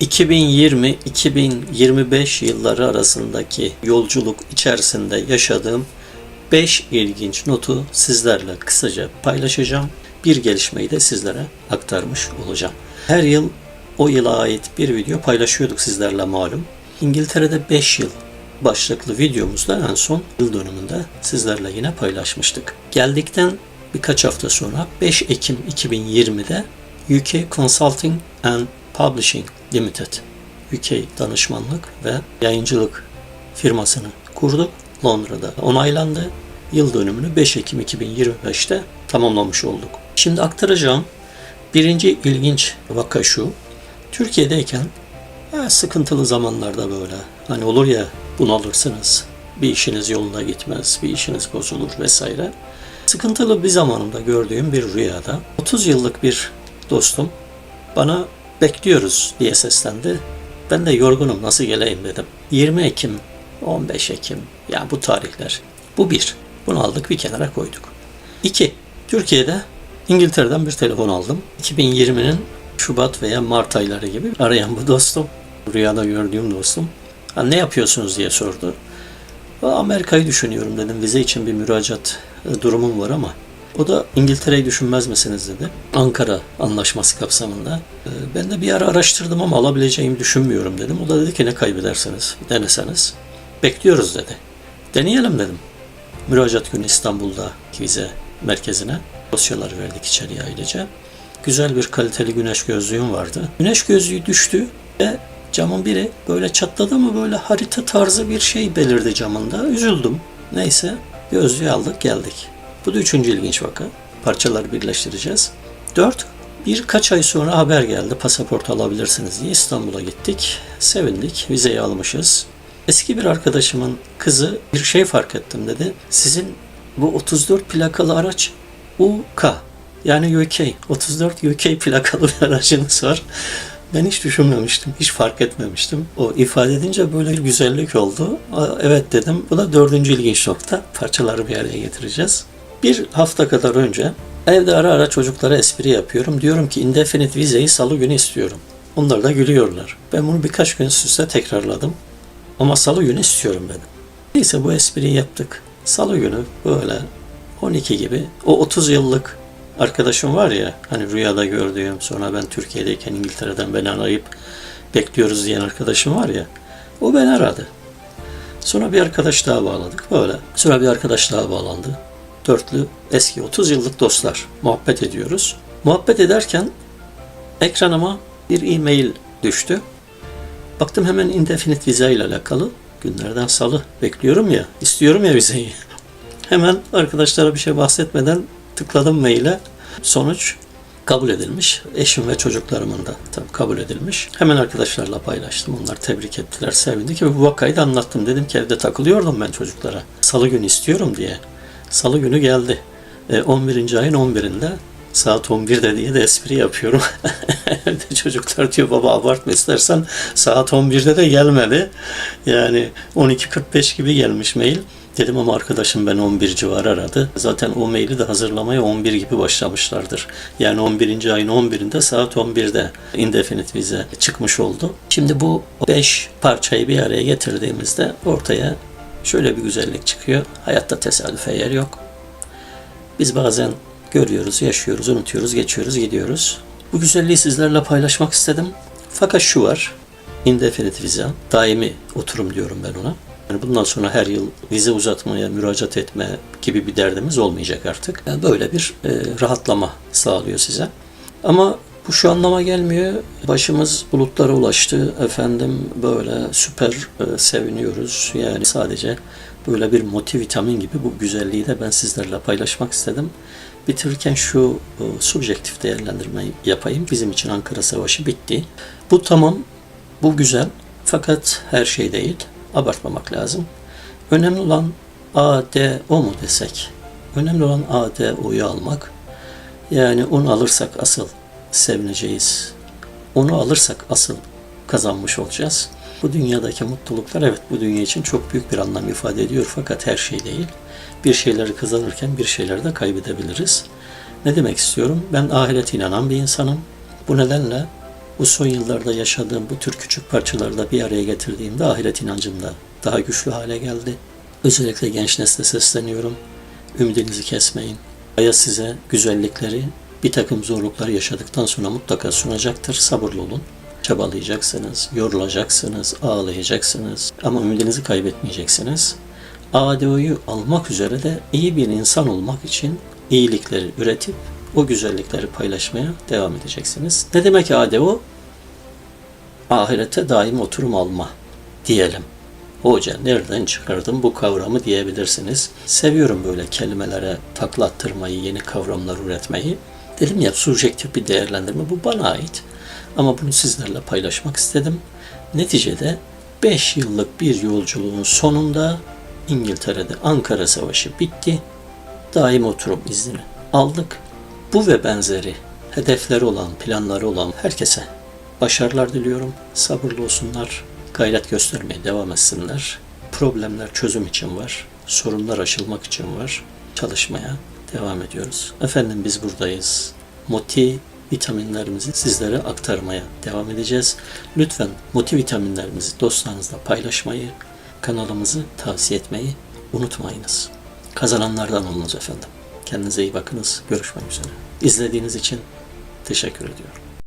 2020-2025 yılları arasındaki yolculuk içerisinde yaşadığım 5 ilginç notu sizlerle kısaca paylaşacağım. Bir gelişmeyi de sizlere aktarmış olacağım. Her yıl o yıla ait bir video paylaşıyorduk sizlerle malum. İngiltere'de 5 yıl başlıklı videomuzda en son yıl dönümünde sizlerle yine paylaşmıştık. Geldikten birkaç hafta sonra 5 Ekim 2020'de UK Consulting and Publishing Limited UK danışmanlık ve yayıncılık firmasını kurduk. Londra'da onaylandı. Yıl dönümünü 5 Ekim 2025'te tamamlamış olduk. Şimdi aktaracağım birinci ilginç vaka şu. Türkiye'deyken ya sıkıntılı zamanlarda böyle hani olur ya bunalırsınız. Bir işiniz yolunda gitmez, bir işiniz bozulur vesaire. Sıkıntılı bir zamanımda gördüğüm bir rüyada 30 yıllık bir dostum bana bekliyoruz diye seslendi. Ben de yorgunum nasıl geleyim dedim. 20 Ekim, 15 Ekim ya bu tarihler. Bu bir. Bunu aldık bir kenara koyduk. İki. Türkiye'de İngiltere'den bir telefon aldım. 2020'nin Şubat veya Mart ayları gibi arayan bu dostum. Rüyada gördüğüm dostum. Ha, ne yapıyorsunuz diye sordu. "Aa, Amerika'yı düşünüyorum dedim. Vize için bir müracaat e, durumum var ama o da İngiltere'yi düşünmez misiniz dedi. Ankara anlaşması kapsamında. E, Ben de bir ara araştırdım ama alabileceğimi düşünmüyorum dedim. O da dedi ki ne kaybederseniz deneseniz. Bekliyoruz dedi. Deneyelim dedim. Müracaat günü İstanbul'da vize merkezine dosyaları verdik içeriye ailece. Güzel bir kaliteli güneş gözlüğüm vardı. Güneş gözlüğü düştü ve camın biri böyle çatladı mı böyle harita tarzı bir şey belirdi camında. Üzüldüm. Neyse gözlüğü aldık geldik. Bu da üçüncü ilginç vaka. Parçaları birleştireceğiz. Dört, birkaç ay sonra haber geldi pasaport alabilirsiniz diye İstanbul'a gittik. Sevindik, vizeyi almışız. Eski bir arkadaşımın kızı bir şey fark ettim dedi. Sizin bu 34 plakalı araç UK yani UK 34 UK plakalı bir aracınız var. Ben hiç düşünmemiştim, hiç fark etmemiştim. O ifade edince böyle bir güzellik oldu. Evet dedim. Bu da dördüncü ilginç nokta. Parçaları bir araya getireceğiz. Bir hafta kadar önce evde ara ara çocuklara espri yapıyorum. Diyorum ki indefinite vizeyi salı günü istiyorum. Onlar da gülüyorlar. Ben bunu birkaç gün üst üste tekrarladım. Ama salı günü istiyorum dedim. Neyse bu espriyi yaptık. Salı günü böyle 12 gibi o 30 yıllık arkadaşım var ya hani rüyada gördüğüm sonra ben Türkiye'deyken İngiltere'den beni arayıp bekliyoruz diyen arkadaşım var ya o beni aradı. Sonra bir arkadaş daha bağladık böyle. Sonra bir arkadaş daha bağlandı. Dörtlü eski 30 yıllık dostlar. Muhabbet ediyoruz. Muhabbet ederken ekranıma bir e-mail düştü. Baktım hemen indefinite vize ile alakalı. Günlerden salı bekliyorum ya, istiyorum ya vizeyi. Hemen arkadaşlara bir şey bahsetmeden tıkladım maile. Sonuç kabul edilmiş. Eşim ve çocuklarımın da tabii kabul edilmiş. Hemen arkadaşlarla paylaştım. Onlar tebrik ettiler, sevindik ve bu vakayı da anlattım. Dedim ki evde takılıyordum ben çocuklara. Salı günü istiyorum diye. Salı günü geldi. E, 11. ayın 11'inde saat 11'de diye de espri yapıyorum. Çocuklar diyor baba abartma istersen saat 11'de de gelmedi. Yani 12.45 gibi gelmiş mail. Dedim ama arkadaşım ben 11 civarı aradı. Zaten o maili de hazırlamaya 11 gibi başlamışlardır. Yani 11. ayın 11'inde saat 11'de indefinite vize çıkmış oldu. Şimdi bu 5 parçayı bir araya getirdiğimizde ortaya şöyle bir güzellik çıkıyor. Hayatta tesadüfe yer yok. Biz bazen görüyoruz, yaşıyoruz, unutuyoruz, geçiyoruz, gidiyoruz. Bu güzelliği sizlerle paylaşmak istedim. Fakat şu var, indefinite vize, daimi oturum diyorum ben ona. Yani bundan sonra her yıl vize uzatmaya, müracaat etme gibi bir derdimiz olmayacak artık. Yani böyle bir e, rahatlama sağlıyor size. Ama bu şu anlama gelmiyor. Başımız bulutlara ulaştı. Efendim böyle süper e, seviniyoruz. Yani sadece böyle bir multivitamin gibi bu güzelliği de ben sizlerle paylaşmak istedim. Bitirirken şu e, subjektif değerlendirmeyi yapayım. Bizim için Ankara Savaşı bitti. Bu tamam, bu güzel fakat her şey değil. Abartmamak lazım. Önemli olan A, D, O mu desek? Önemli olan A, D, O'yu almak. Yani onu alırsak asıl sevineceğiz. Onu alırsak asıl kazanmış olacağız. Bu dünyadaki mutluluklar evet bu dünya için çok büyük bir anlam ifade ediyor fakat her şey değil. Bir şeyleri kazanırken bir şeyleri de kaybedebiliriz. Ne demek istiyorum? Ben ahirete inanan bir insanım. Bu nedenle Bu son yıllarda yaşadığım bu tür küçük parçalarda bir araya getirdiğimde ahiret inancım da daha güçlü hale geldi. Özellikle genç nesle sesleniyorum. Ümidinizi kesmeyin. Hayat size güzellikleri, bir takım zorluklar yaşadıktan sonra mutlaka sunacaktır. Sabırlı olun. Çabalayacaksınız, yorulacaksınız, ağlayacaksınız ama ümidinizi kaybetmeyeceksiniz. ADO'yu almak üzere de iyi bir insan olmak için iyilikleri üretip o güzellikleri paylaşmaya devam edeceksiniz. Ne demek ADO? Ahirete daim oturum alma diyelim. Hoca nereden çıkardın bu kavramı diyebilirsiniz. Seviyorum böyle kelimelere taklattırmayı, yeni kavramlar üretmeyi. Dedim ya subjektif bir değerlendirme bu bana ait. Ama bunu sizlerle paylaşmak istedim. Neticede 5 yıllık bir yolculuğun sonunda İngiltere'de Ankara Savaşı bitti. Daim oturum iznini aldık. Bu ve benzeri hedefleri olan, planları olan herkese başarılar diliyorum. Sabırlı olsunlar, gayret göstermeye devam etsinler. Problemler çözüm için var, sorunlar aşılmak için var. Çalışmaya devam ediyoruz. Efendim biz buradayız. Moti vitaminlerimizi sizlere aktarmaya devam edeceğiz. Lütfen multivitaminlerimizi dostlarınızla paylaşmayı, kanalımızı tavsiye etmeyi unutmayınız. Kazananlardan olunuz efendim. Kendinize iyi bakınız. Görüşmek üzere. İzlediğiniz için teşekkür ediyorum.